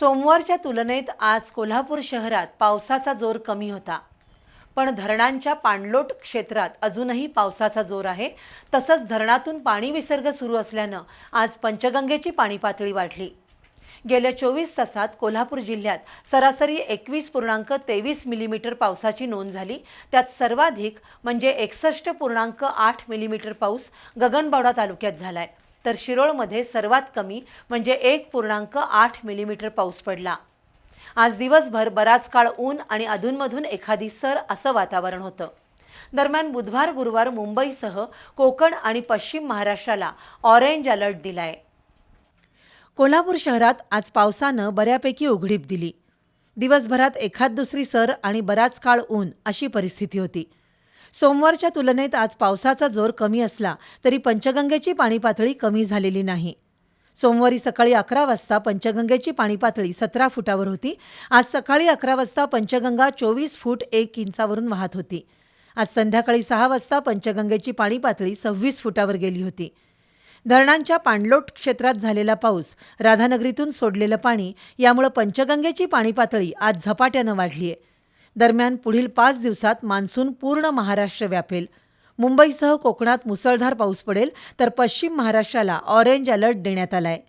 सोमवारच्या तुलनेत आज कोल्हापूर शहरात पावसाचा जोर कमी होता. पण धरणांच्या पाणलोट क्षेत्रात अजूनही पावसाचा जोर आहे. तसंच धरणातून पाणी विसर्ग सुरू असल्यानं आज पंचगंगेची पाणी पातळी वाढली. गेल्या चोवीस तासात कोल्हापूर जिल्ह्यात सरासरी एकवीस पूर्णांक तेवीस मिलीमीटर पावसाची नोंद झाली. त्यात सर्वाधिक म्हणजे एकसष्ट पूर्णांक आठ मिलीमीटर पाऊस गगनबावडा तालुक्यात झाला आहे तर शिरोळमध्ये सर्वात कमी म्हणजे एक पूर्णांक आठ मिलीमीटर पाऊस पडला. आज दिवसभर बराच काळ ऊन आणि अधूनमधून एखादी सर असं वातावरण होतं. दरम्यान बुधवार गुरुवार मुंबईसह कोकण आणि पश्चिम महाराष्ट्राला ऑरेंज अलर्ट दिलाय. कोल्हापूर शहरात आज पावसानं बऱ्यापैकी उघडीप दिली. दिवसभरात एखाद दुसरी सर आणि बराच काळ ऊन अशी परिस्थिती होती. सोमवारच्या तुलनेत आज पावसाचा जोर कमी असला तरी पंचगंगेची पाणी पातळी कमी झालेली नाही. सोमवारी सकाळी अकरा वाजता पंचगंगेची पाणी पातळी सतरा फुटावर होती. आज सकाळी अकरा वाजता पंचगंगा चोवीस फूट एक इंचावरून वाहत होती. आज संध्याकाळी सहा वाजता पंचगंगेची पाणी पातळी सव्वीस फुटावर गेली होती. धरणांच्या पाणलोट क्षेत्रात झालेला पाऊस राधानगरीतून सोडलेलं पाणी यामुळे पंचगंगेची पाणी पातळी आज झपाट्यानं वाढली आहे दरम्यान पुढील पाच दिवसात मान्सून पूर्ण महाराष्ट्र व्यापेल. मुंबईसह कोकणात मुसळधार पाऊस पडेल तर पश्चिम महाराष्ट्राला ऑरेंज अलर्ट देण्यात आलाय.